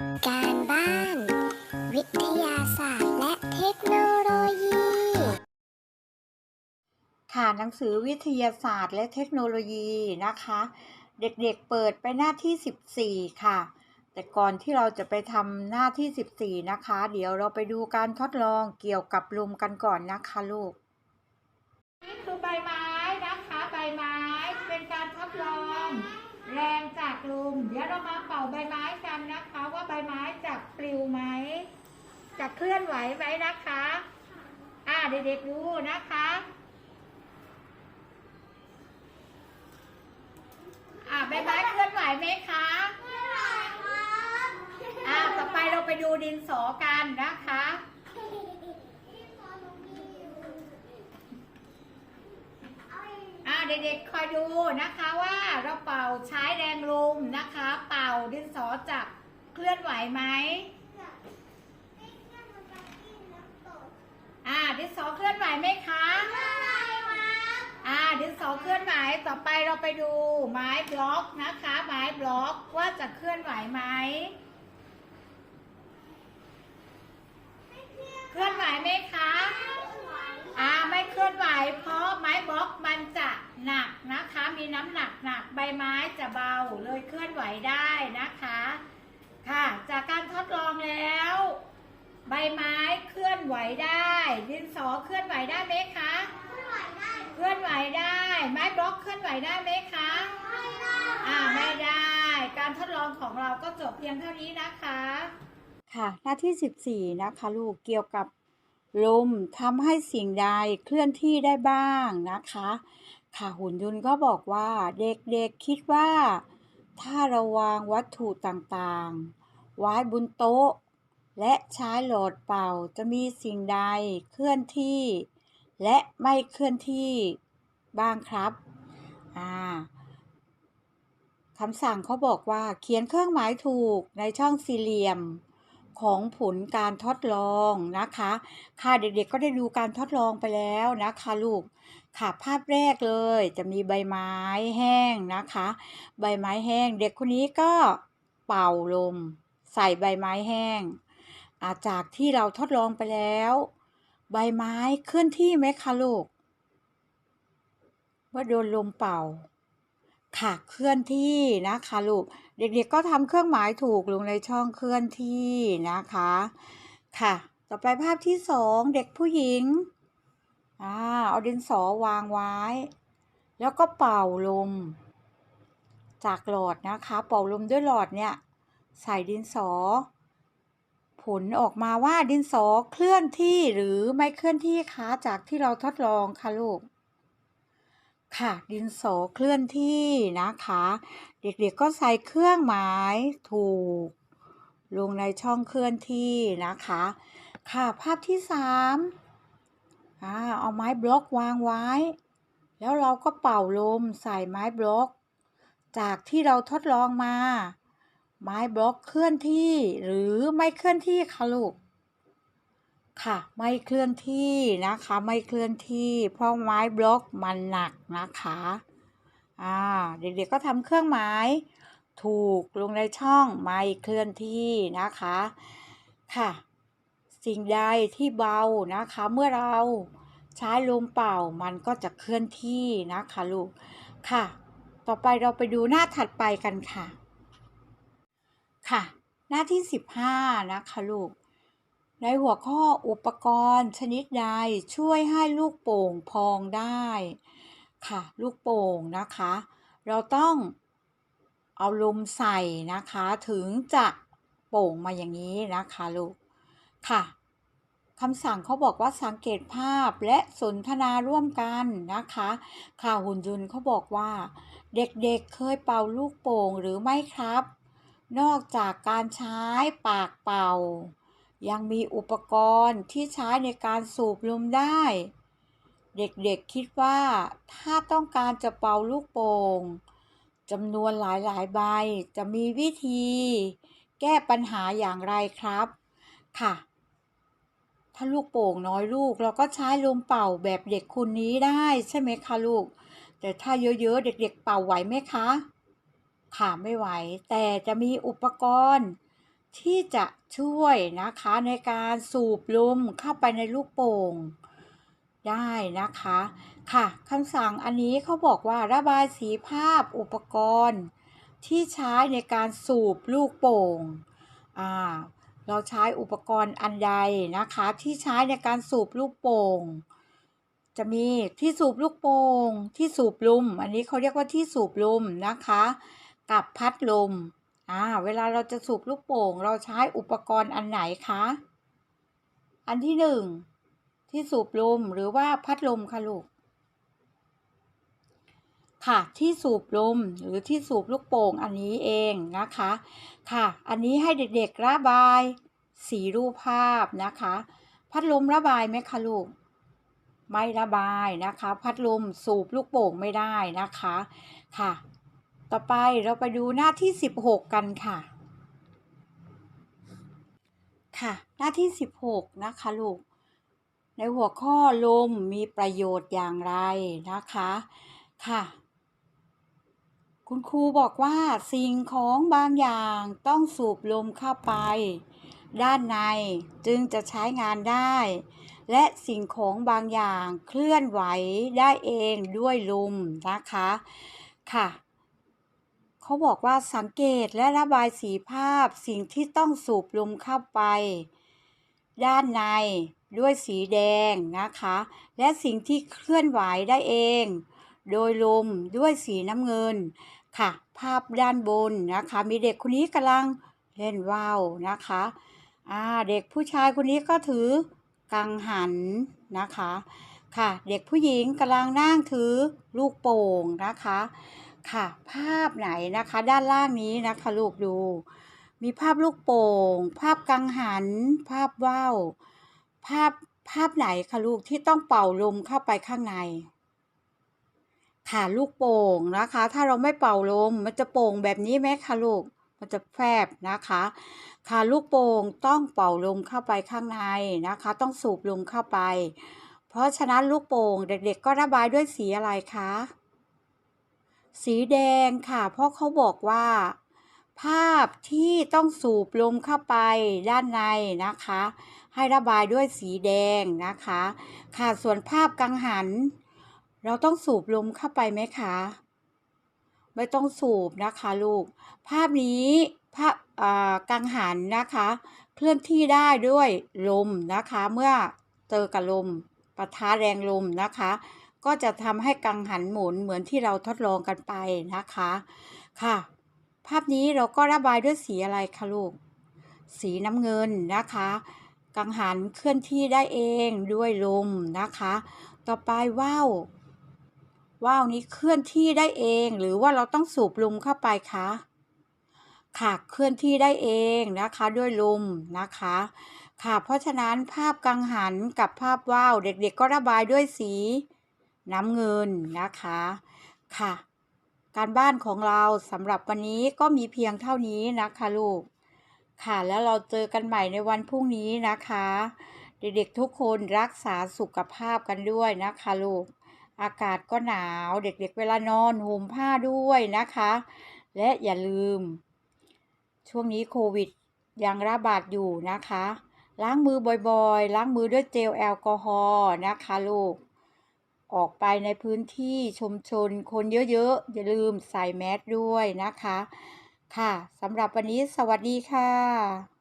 การบ้าน วิทยาศาสตร์และเทคโนโลยี ค่ะหนังสือวิทยาศาสตร์และเทคโนโลยีนะคะ เด็กๆเปิดไปหน้าที่ 14 ค่ะ แต่ก่อนที่เราจะไปทำหน้าที่ 14 นะคะ เดี๋ยวเราไปดูการทดลองเกี่ยวกับลมกันก่อนนะคะลูกนี่คือใบไม้นะคะ ใบไม้เป็นการทดลอง แรงจาก ลมเดี๋ยวเรามาเป่าใบไม้กันนะคะ ว่าใบไม้จะปลิวไหม จะเคลื่อนไหวไหมนะคะ อ่าเด็กๆดูนะคะ อ่าใบไม้เคลื่อนไหวไหมคะอ่าต่อไปเราไปดูดินสอกันนะคะ อ่า เด็กๆคอยดูนะคะว่าเราเป่าใช้แรงลมนะคะ เป่าดินสอจับเคลื่อนไหวไหมอ่าดินสอเคลื่อนไหวไหมคะอ่าดินสอเคลื่อนไหวต่อไปเราไปดูไม้บล็อกนะคะ ไม้บล็อกว่าจะเคลื่อนไหวไหมเคลื่อนไหวไหมคะ อ่าไม่เคลื่อนไหว เพราะไม้บล็อกมันจะหนักนะคะ มีน้ำหนักหนักใบไม้จะเบาเลยเคลื่อนไหวได้นะคะ ค่ะ จากการทดลองแล้ว ใบไม้เคลื่อนไหวได้ ดินสอเคลื่อนไหวได้ไหมคะเคลื่อนไหวได้ ไม้บล็อกเคลื่อนไหวได้ไหมคะอ่าไม่ได้ การทดลองของเราก็จบเพียงเท่านี้นะคะ ค่ะ หน้าที่ 14 นะคะ ลูกเกี่ยวกับ ลมทำให้สิ่งใดเคลื่อนที่ได้บ้างนะคะ ค่ะหุ่นยนต์ก็บอกว่าเด็กๆคิดว่า ถ้าเราวางวัตถุต่างๆ ไว้บนโต๊ะ และใช้โหลดเป่าจะมีสิ่งใดเคลื่อนที่ และไม่เคลื่อนที่บ้างครับอ่าคำสั่งเขาบอกว่าเขียนเครื่องหมายถูกในช่องสี่เหลี่ยม ของผลการทดลองนะคะ ค่ะเด็กๆก็ได้ดูการทดลองไปแล้วนะคะลูกค่ะภาพแรกเลยจะมีใบไม้แห้งนะคะ ใบไม้แห้ง เด็กคนนี้ก็เป่าลม ใส่ใบไม้แห้งอาจากที่เราทดลองไปแล้ว ใบไม้เคลื่อนที่ไหมคะลูกว่าโดนลมเป่า ค่ะเคลื่อนที่นะคะลูก เด็กๆก็ทำเครื่องหมายถูกลงในช่องเคลื่อนที่นะคะ ค่ะ ต่อไปภาพที่สองเด็กผู้หญิงอ่าเอาดินสอวางไว้ แล้วก็เป่าลม จากหลอดนะคะ เป่าลมด้วยหลอดเนี่ย ใส่ดินสอ ผลออกมาว่าดินสอเคลื่อนที่หรือไม่เคลื่อนที่คะจากที่เราทดลองค่ะลูก ค่ะ ดินสเคลื่อนที่นะคะ เด็กๆก็ใส่เครื่องหมายถูก ลงในช่องเคลื่อนที่นะคะ ค่ะภาพที่สามอ่าเอาไม้บล็อกวางไว้ แล้วเราก็เป่าลมใส่ไม้บล็อก จากที่เราทดลองมา ไม้บล็อกเคลื่อนที่หรือไม่เคลื่อนที่คะลูก ค่ะไม่เคลื่อนที่นะคะ ไม่เคลื่อนที่ เพราะไม้บล็อกมันหนักนะคะอ่าเด็กๆก็ทำเครื่องหมายถูกลงในช่องไม่เคลื่อนที่นะคะค่ะ สิ่งใดที่เบานะคะ เมื่อเราใช้ลมเป่ามันก็จะเคลื่อนที่นะคะลูกค่ะ ต่อไปเราไปดูหน้าถัดไปกันค่ะ ค่ะ หน้าที่ 15 นะคะลูก ในหัวข้ออุปกรณ์ชนิดใดช่วยให้ลูกโป่งพองได้ค่ะ ลูกโป่งนะคะ เราต้องเอาลมใส่นะคะถึงจะโป่งมาอย่างนี้นะคะลูกค่ะคำสั่งเขาบอกว่าสังเกตภาพและสนทนาร่วมกันนะคะ ค่ะหุ่นยนต์เขาบอกว่า เด็กๆเเคยเป่าลูกโป่งหรือไม่ครับ นอกจากการใช้ปากเป่า ยังมีอุปกรณ์ที่ใช้ในการสูบลมได้ เด็กๆคิดว่าถ้าต้องการจะเป่าลูกโป่งจำนวนหลายๆใบจะมีวิธี แก้ปัญหาอย่างไรครับค่ะ ถ้าลูกโป่งน้อยลูก เราก็ใช้ลมเป่าแบบเด็กคนนี้ได้ใช่ไหมคะลูก แต่ถ้าเยอะๆเด็ก ๆ เป่าไหวไหมคะค่ะไม่ไหว แต่จะมีอุปกรณ์ ที่จะช่วยนะคะในการสูบลมเข้าไปในลูกโป่งได้นะคะค่ะคำสั่งอันนี้เขาบอกว่าระบายสีภาพอุปกรณ์ ที่ใช้ในการสูบลูกโป่งอ่าเราใช้อุปกรณ์อันใดนะคะ ที่ใช้ในการสูบลูกโป่งจะมีที่สูบลูกโป่งที่สูบลมอันนี้เขาเรียกว่าที่สูบลมนะคะ กับพัดลม อ่าเวลาเราจะสูบลูกโป่ง เราใช้อุปกรณ์อันไหนคะ อันที่หนึ่งที่สูบลมหรือว่าพัดลมคะลูก ค่ะที่สูบลมหรือที่สูบลูกโป่งอันนี้เองนะคะ ค่ะ อันนี้ให้เด็กๆระบาย สีรูปภาพนะคะ พัดลมระบายไหมคะลูกไม่ระบายนะคะ พัดลมสูบลูกโป่งไม่ได้นะคะ ค่ะ ต่อไปเราไปดูหน้าที่ 16 กันค่ะ ค่ะ หน้าที่ 16 นะคะลูก ในหัวข้อลมมีประโยชน์อย่างไรนะคะ ค่ะ คุณครูบอกว่าสิ่งของบางอย่างต้องสูบลมเข้าไป ด้านในจึงจะใช้งานได้ และสิ่งของบางอย่างเคลื่อนไหวได้เองด้วยลมนะคะ ค่ะ เขาบอกว่าสังเกตและระบายสีภาพสิ่งที่ต้องสูบลมเข้าไป ด้านในด้วยสีแดงนะคะ และสิ่งที่เคลื่อนไหวได้เอง โดยลมด้วยสีน้ำเงินค่ะ ภาพด้านบนนะคะ มีเด็กคนนี้กำลังเล่นว่าวนะคะอ่าเด็กผู้ชายคนนี้ก็ถือกังหันนะคะ ค่ะ เด็กผู้หญิงกำลังนั่งถือลูกโป่งนะคะ ค่ะ ภาพไหนนะคะ ด้านล่างนี้นะคะลูกดู มีภาพลูกโป่ง ภาพกังหัน ภาพว่าวภาพภาพไหนคะลูกที่ต้องเป่าลมเข้าไปข้างใน ค่ะลูกโป่งนะคะ ถ้าเราไม่เป่าลมมันจะโป่งแบบนี้ไหมคะลูกมันจะแฟบนะคะ ค่ะลูกโป่งต้องเป่าลมเข้าไปข้างในนะคะ ต้องสูบลมเข้าไป เพราะฉะนั้นลูกโป่งเด็กๆก็ระบายด้วยสีอะไรคะ สีแดงค่ะ เพราะเขาบอกว่า ภาพที่ต้องสูบลมเข้าไปด้านในนะคะ ให้ระบายด้วยสีแดงนะคะ ค่ะส่วนภาพกังหัน เราต้องสูบลมเข้าไปไหมคะไม่ต้องสูบนะคะลูก ภาพนี้ภาพอ่ากังหันนะคะ เคลื่อนที่ได้ด้วยลมนะคะ เมื่อเจอกับลมปะทะแรงลมนะคะ ก็จะทำให้กังหันหมุนเหมือนที่เราทดลองกันไปนะคะ ค่ะ ภาพนี้เราก็ระบายด้วยสีอะไรคะลูก สีน้ำเงินนะคะ กังหันเคลื่อนที่ได้เองด้วยลมนะคะ ต่อไปว่าวว่าวนี้เคลื่อนที่ได้เอง หรือว่าเราต้องสูบลมเข้าไปคะค่ะเคลื่อนที่ได้เองนะคะด้วยลมนะคะ ค่ะ เพราะฉะนั้นภาพกังหันกับภาพว่าวเด็กๆก็ระบายด้วยสี น้ำเงินนะคะค่ะ การบ้านของเราสำหรับวันนี้ก็มีเพียงเท่านี้นะคะลูกค่ะแล้วเราเจอกันใหม่ในวันพรุ่งนี้นะคะ เด็กๆทุกคนรักษาสุขภาพกันด้วยนะคะลูก อากาศก็หนาวเด็กๆเวลานอนห่มผ้าด้วยนะคะ และอย่าลืม ช่วงนี้โควิดยังระบาดอยู่นะคะ ล้างมือบ่อยๆ ล้างมือด้วยเจลแอลกอฮอล์นะคะลูก ออกไปในพื้นที่ชุมชนคนเยอะๆ อย่าลืมใส่แมสด้วยนะคะ ค่ะสำหรับวันนี้สวัสดีค่ะ